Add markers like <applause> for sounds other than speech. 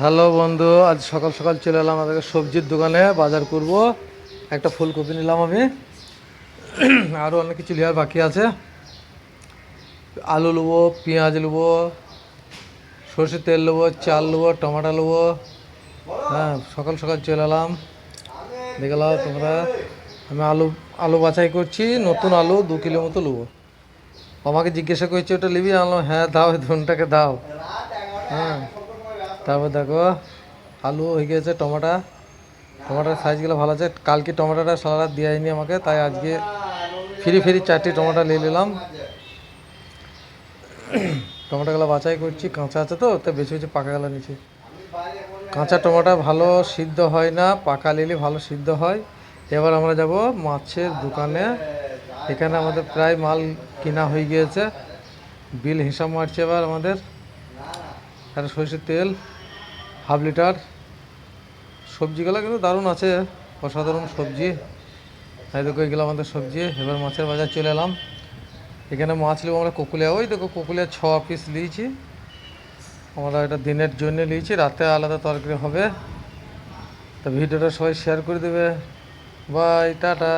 Hello বন্ধু, আজ সকাল সকাল চলে এলাম আমাদের সবজির দোকানে, বাজার করব। একটা ফুলকপি নিলাম আমি। <clears throat> আরও অনেক কিছু নেওয়ার বাকি আছে। আলু নেব, পেঁয়াজ নেব, সর্ষের তেল নেব, চাল নেব, টমাটো নেব। হ্যাঁ সকাল সকাল চলে এলাম। দেখলাম তোমরা। আমি আলু আলু বাছাই করছি, নতুন আলু দু কিলো মতো নেব। আমাকে জিজ্ঞাসা করছে, ওটা নিবি? আনলাম হ্যাঁ দাও ধনটাকে দাও। হ্যাঁ। তারপর দেখো, আলু হয়ে গেছে টমাটা। টমাটোর সাইজগুলো ভালো আছে। কালকে টমাটোটা সারা দেয়নি আমাকে, তাই আজকে ফ্রি ফ্রি চারটি টমাটো নিয়ে নিলাম। টমাটোগুলো বাছাই করছি, কাঁচা আছে তো, তাই বেশি বেশি পাকা গেলা নিচে কাঁচা টমাটো ভালো সিদ্ধ হয় না, পাকা নিলে ভালো সিদ্ধ হয়। এবার আমরা যাব মাছের দোকানে। এখানে আমাদের প্রায় মাল কিনা হয়ে গিয়েছে। বিল হিসাব মারছে এবার আমাদের। আর সরষের তেল। হাফ লিটার সবজিগুলো কিন্তু দারুণ আছে, অসাধারণ সবজি। এই দেখো, এগুলো আমাদের সবজি। এবার মাছের বাজার চলে এলাম। এখানে মাছ নেব আমরা কুকুলিয়া। ওই দেখো, কুকুলিয়া ছ পিস নিয়েছি। আমরা এটা দিনের জন্য নিয়েছি, রাতে আলাদা তরকারি হবে। তো ভিডিওটা সবাই শেয়ার করে দেবে। Bye tata.